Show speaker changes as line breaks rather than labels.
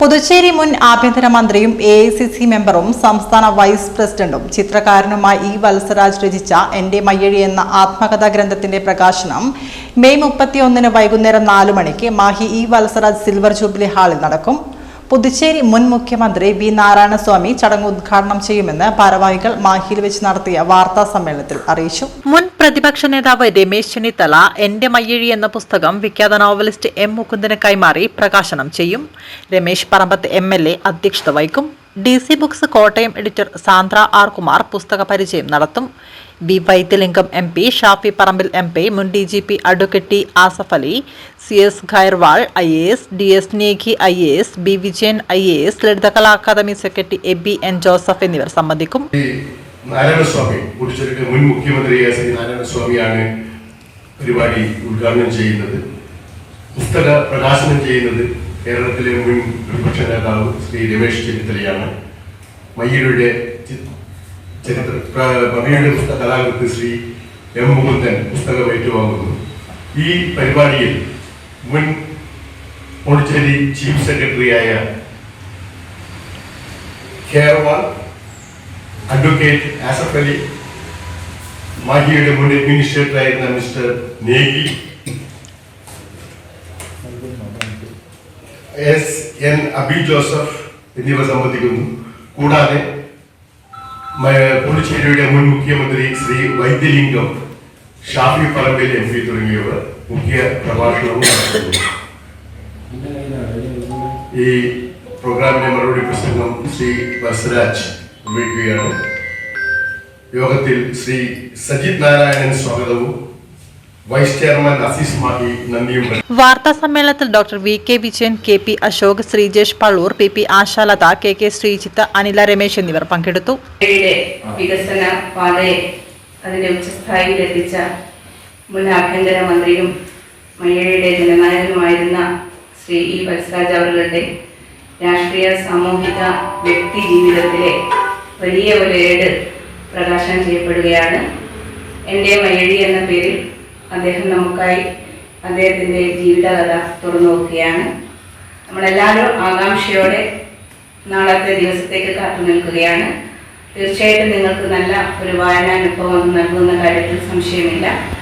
പുതുച്ചേരി മുൻ ആഭ്യന്തരമന്ത്രിയും A I C C മെമ്പറും സംസ്ഥാന വൈസ് പ്രസിഡന്റും ചിത്രകാരനുമായി ഇ വത്സരാജ് രചിച്ച എൻ്റെ മയ്യഴി എന്ന ആത്മകഥാ ഗ്രന്ഥത്തിന്റെ പ്രകാശനം മെയ് മുപ്പത്തിയൊന്നിന് വൈകുന്നേരം നാലു മണിക്ക് Mahe E Valsaraj silver jubilee ഹാളിൽ നടക്കും പുതുച്ചേരി മുൻ മുഖ്യമന്ത്രി വി നാരായണസ്വാമി ചടങ്ങ് ഉദ്ഘാടനം ചെയ്യുമെന്ന് ഭാരവാഹികൾ മാഹിയിൽ വെച്ച് നടത്തിയ വാർത്താ സമ്മേളനത്തിൽ അറിയിച്ചു
മുൻ പ്രതിപക്ഷ നേതാവ് രമേശ് ചെന്നിത്തല എന്റെ മയ്യഴി എന്ന പുസ്തകം വിഖ്യാത നോവലിസ്റ്റ് എം മുകുന്ദന് കൈമാറി പ്രകാശനം ചെയ്യും Ramesh Parambath M L A അധ്യക്ഷത വഹിക്കും D C books Kottayam editor Sandra R Kumar പുസ്തക പരിചയം നടത്തും B Vaidyalingam M P Shafi Parambil M P മുൻ ഡി ജി പി അഡ്വക്കറ്റി Asaf Ali C S Khairwal I A S D S Negi I A S B Vijayan I A S Lalithakala academy secretary A B N Joseph എന്നിവർ സംബന്ധിക്കും
നാരായണസ്വാമി കൂട്ടിച്ചേർക്കൽ മുൻ മുഖ്യമന്ത്രിയായ ശ്രീ നാരായണസ്വാമിയാണ് പരിപാടി ഉദ്ഘാടനം ചെയ്യുന്നത് പുസ്തക പ്രകാശനം ചെയ്യുന്നത് കേരളത്തിലെ മുൻ പ്രതിപക്ഷ നേതാവ് ശ്രീ രമേശ് ചെന്നിത്തലയാണ് മയ്യയുടെ ചരിത്ര പുസ്തക കലാകൃത്ത് ശ്രീ എം മുകുന്ദൻ പുസ്തകം ഏറ്റുവാങ്ങുന്നു ഈ പരിപാടിയിൽ മുൻ പോണ്ടിച്ചേരി ചീഫ് സെക്രട്ടറിയായ കേരള അഡ്വക്കേറ്റ് ആസഫ് അലി മാഹിയുടെ മുൻ അഡ്മിനിസ്ട്രേറ്റർ ആയിരുന്ന mister Negi S N Abi Joseph എന്നിവർ സംബന്ധിക്കുന്നു കൂടാതെ പുതുച്ചേരിയുടെ മുൻ മുഖ്യമന്ത്രി ശ്രീ വൈദ്യലിംഗം ഷാഫി പറമ്പിൽ എം പി തുടങ്ങിയവർ മുഖ്യ പ്രഭാഷണവും നടത്തുന്നു ഈ പ്രോഗ്രാമിന്റെ മറുപടി പ്രസംഗം ശ്രീ ബസ്രാജ് ഉപയോഗിക്കുകയാണ് യോഗത്തിൽ ശ്രീ സജിത് നാരായണൻ സ്വാഗതവും വൈസ് ചെയർമാൻ
വാർത്താ സമ്മേളനത്തിൽ doctor V K Vijayan K P Ashok Sreejesh Pallur P P Ashalatha K K Sreejith Anila Ramesh എന്നിവർ പങ്കെടുത്തു
വികസന പാതയെ അതിന്റെ ഉച്ചസ്ഥായിയിൽ എത്തിച്ച മുൻ മന്ത്രിയും മയ്യയുടെ ജനനായകനുമായിരുന്ന ശ്രീ ഇ വത്സരാജ് അവരുടെ രാഷ്ട്രീയ സാമൂഹിക വ്യക്തി ജീവിതത്തിലെ വലിയ ഒരു ഏട് പ്രകാശനം ചെയ്യപ്പെടുകയാണ് എൻ്റെ മയഴി എന്ന പേരിൽ അദ്ദേഹം നമുക്കായി അദ്ദേഹത്തിൻ്റെ ജീവിതകഥ തുറന്നു നോക്കുകയാണ് നമ്മളെല്ലാവരും ആകാംക്ഷയോടെ നാളത്തെ ദിവസത്തേക്ക് കാത്തു നിൽക്കുകയാണ് തീർച്ചയായിട്ടും നിങ്ങൾക്ക് നല്ല ഒരു വായനാനുഭവം നൽകുന്ന കാര്യത്തിൽ സംശയമില്ല